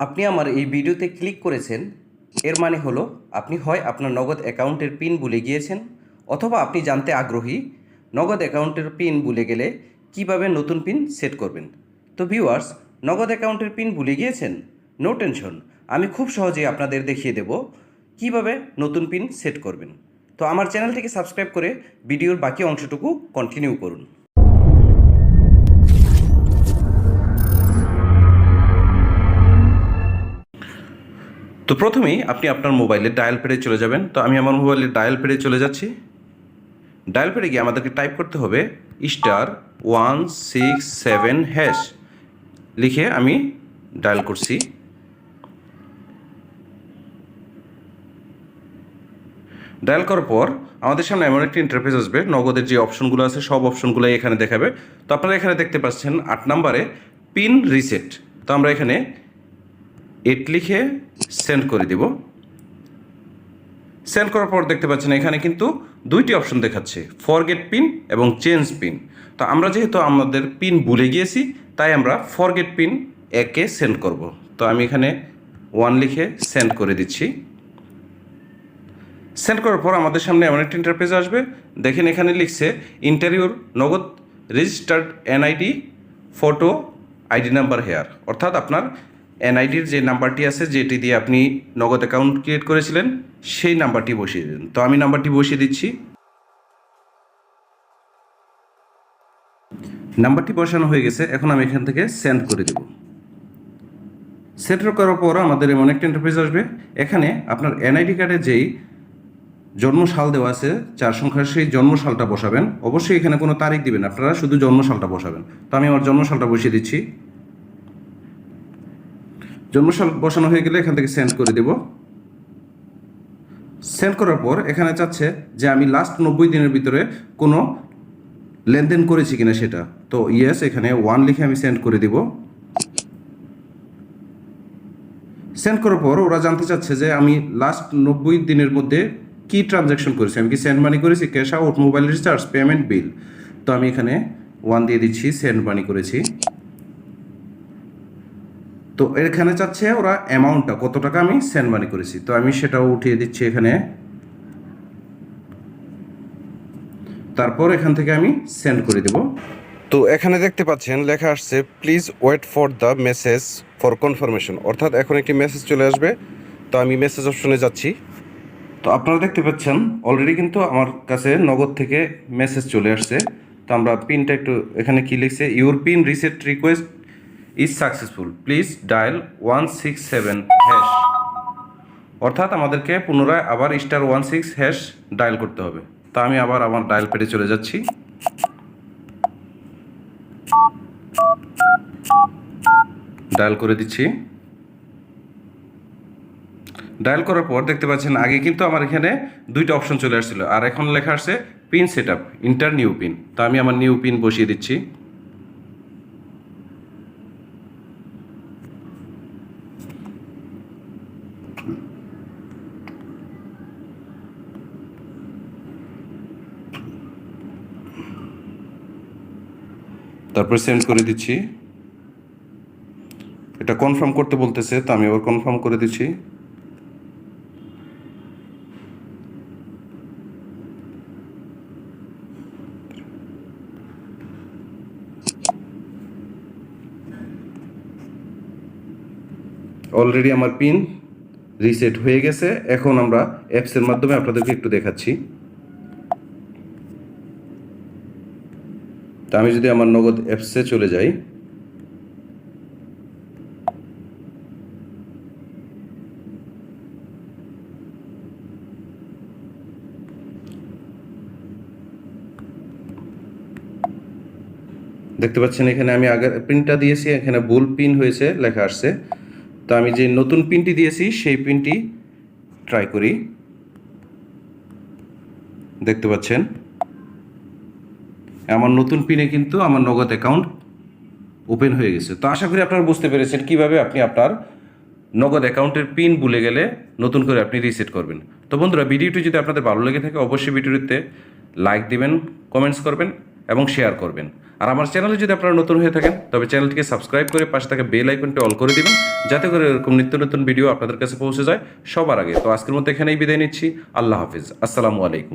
আপনি আমার এই ভিডিওতে ক্লিক করেছেন, এর মানে হলো আপনি হয় আপনার নগদ অ্যাকাউন্টের পিন ভুলে গিয়েছেন অথবা আপনি জানতে আগ্রহী নগদ অ্যাকাউন্টের পিন ভুলে গেলে কীভাবে নতুন পিন সেট করবেন। তো ভিউয়ার্স, নগদ অ্যাকাউন্টের পিন ভুলে গিয়েছেন? নো টেনশন, আমি খুব সহজেই আপনাদের দেখিয়ে দেব কীভাবে নতুন পিন সেট করবেন। তো আমার চ্যানেলটিকে সাবস্ক্রাইব করে ভিডিওর বাকি অংশটুকু কন্টিনিউ করুন। তো প্রথমেই আপনি আপনার মোবাইলে ডায়াল পেডে চলে যাবেন। তো আমি আমার মোবাইলে ডায়াল পেডে চলে যাচ্ছি। ডায়াল পেডে গিয়ে আমাদেরকে টাইপ করতে হবে star one six seven hash. লিখে আমি ডায়াল করছি। ডায়াল করার পর আমাদের সামনে এমন একটি ইন্টারফেস আসবে। নগদের যে অপশনগুলো আছে, সব অপশনগুলোই এখানে দেখাবে। তো আপনারা এখানে দেখতে পাচ্ছেন আট নম্বরে পিন রিসেট। তো আমরা এখানে এট লিখে সেন্ড করে দিব। সেন্ড করার পর দেখতে পাচ্ছেন এখানে কিন্তু দুইটি অপশন দেখাচ্ছে ফরগেট পিন এবং চেঞ্জ পিন তো আমরা যেহেতু আমাদের পিন ভুলে গিয়েছি, তাই আমরা ফরগেট পিন একে সেন্ড করব। তো আমি এখানে ওয়ান লিখে সেন্ড করে দিচ্ছি। সেন্ড করার পর আমাদের সামনে এমন একটি ইন্টারপেজ আসবে। দেখেন এখানে লিখছে ইন্টারভিউর Nagad registered NID photo ID number here অর্থাৎ আপনার এনআইডির যে নাম্বারটি আছে, যেটি দিয়ে আপনি নগদ অ্যাকাউন্ট ক্রিয়েট করেছিলেন, সেই নাম্বারটি বসিয়ে দিন। তো আমি নাম্বারটি বসিয়ে দিচ্ছি। নাম্বারটি বসানো হয়ে গেছে, এখন আমি এখান থেকে সেন্ড করে দেব। সেন্ড করার পর আমাদের এমন একটা ইন্টারফেস আসবে, এখানে আপনার এনআইডি কার্ডে যেই জন্মসাল দেওয়া আছে চার সংখ্যার সেই জন্মসালটা বসাবেন। অবশ্যই এখানে কোনো তারিখ দিবেন আপনারা শুধু জন্মসালটা বসাবেন। তো আমি আমার জন্মসালটা বসিয়ে দিচ্ছি। জন্মসাল বসানো হয়ে গেলে এখান থেকে সেন্ড করে দেব। সেন্ড করার পর এখানে চাচ্ছে যে আমি লাস্ট নব্বই দিনের ভিতরে কোনো লেনদেন করেছি কিনা সেটা। তো ইয়েস এখানে ওয়ান লিখে আমি সেন্ড করে দিব। সেন্ড করার পর ওরা জানতে চাচ্ছে যে আমি লাস্ট নব্বই দিনের মধ্যে কি ট্রানজ্যাকশন করেছি? আমি কি সেন্ড মানি করেছি? Cash out mobile recharge payment bill তো আমি এখানে ওয়ান দিয়ে দিচ্ছি সেন্ড মানি করেছি। তো এখানে চাচ্ছে ওরা অ্যামাউন্টটা কত টাকা আমি সেন্ড মানি করেছি। তো আমি সেটাও উঠিয়ে দিচ্ছি এখানে। তারপর এখান থেকে আমি সেন্ড করে দেব। তো এখানে দেখতে পাচ্ছেন, লেখা আসছে please wait for the message for confirmation অর্থাৎ এখন একটি মেসেজ চলে আসবে। তো আমি মেসেজ অপশনে যাচ্ছি। তো আপনারা দেখতে পাচ্ছেন অলরেডি কিন্তু আমার কাছে নগদ থেকে মেসেজ চলে আসছে। তো আমরা পিনটা একটু এখানে কি লিখছে your pin reset request is successful please dial one six seven hash অর্থাৎ আমাদেরকে পুনরায় আবার star one six hash dial করতে হবে। তা আমি আবার আমার ডায়াল পেটে চলে যাচ্ছি। ডায়াল করে দিচ্ছি। ডায়াল করার পর দেখতে পাচ্ছেন, আগে কিন্তু আমার এখানে দুইটা অপশন চলে আসছিল। আর এখন লেখা আসছে pin set up enter new pin তা আমি আমার নিউ পিন বসিয়ে দিচ্ছি। তারপর সেন্ড করে দিচ্ছি। এটা কনফার্ম করতে বলতেছে, তো আমি আবার কনফার্ম করে দিচ্ছি। অলরেডি আমার পিন রিসেট হয়ে গেছে। এখন আমরা অ্যাপসের মাধ্যমে আপনাদেরকে একটু দেখাচ্ছি। তা আমি যদি আমার নগদ অ্যাপসে চলে যাই, দেখতে পাচ্ছেন এখানে আমি আগের পিনটা দিয়েছি, এখানে ভুল পিন হয়েছে, লেখা আসছে। তো আমি যে নতুন পিনটি দিয়েছি, সেই পিনটি ট্রাই করি। দেখতে পাচ্ছেন? আমার নতুন পিনে কিন্তু আমার নগদ অ্যাকাউন্ট ওপেন হয়ে গেছে। তো আশা করি আপনারা বুঝতে পেরেছেন কীভাবে আপনি আপনার নগদ অ্যাকাউন্টের পিন ভুলে গেলে নতুন করে আপনি রিসেট করবেন। তো বন্ধুরা, ভিডিওটি যদি আপনাদের ভালো লেগে থাকে, অবশ্যই ভিডিওটিতে লাইক দিবেন কমেন্টস করবেন এবং শেয়ার করবেন। আর আমার চ্যানেলে যদি আপনারা নতুন হয়ে থাকেন, তবে চ্যানেলটিকে সাবস্ক্রাইব করে পাশে থাকা বেল আইকনটি অল করে দিবেন, যাতে করে এরকম নিত্য নতুন ভিডিও আপনাদের কাছে পৌঁছে যায় সবার আগে। তো আজকের মতো এখানেই বিদায় নিচ্ছি। আল্লাহ হাফিজ। আসসালামু আলাইকুম।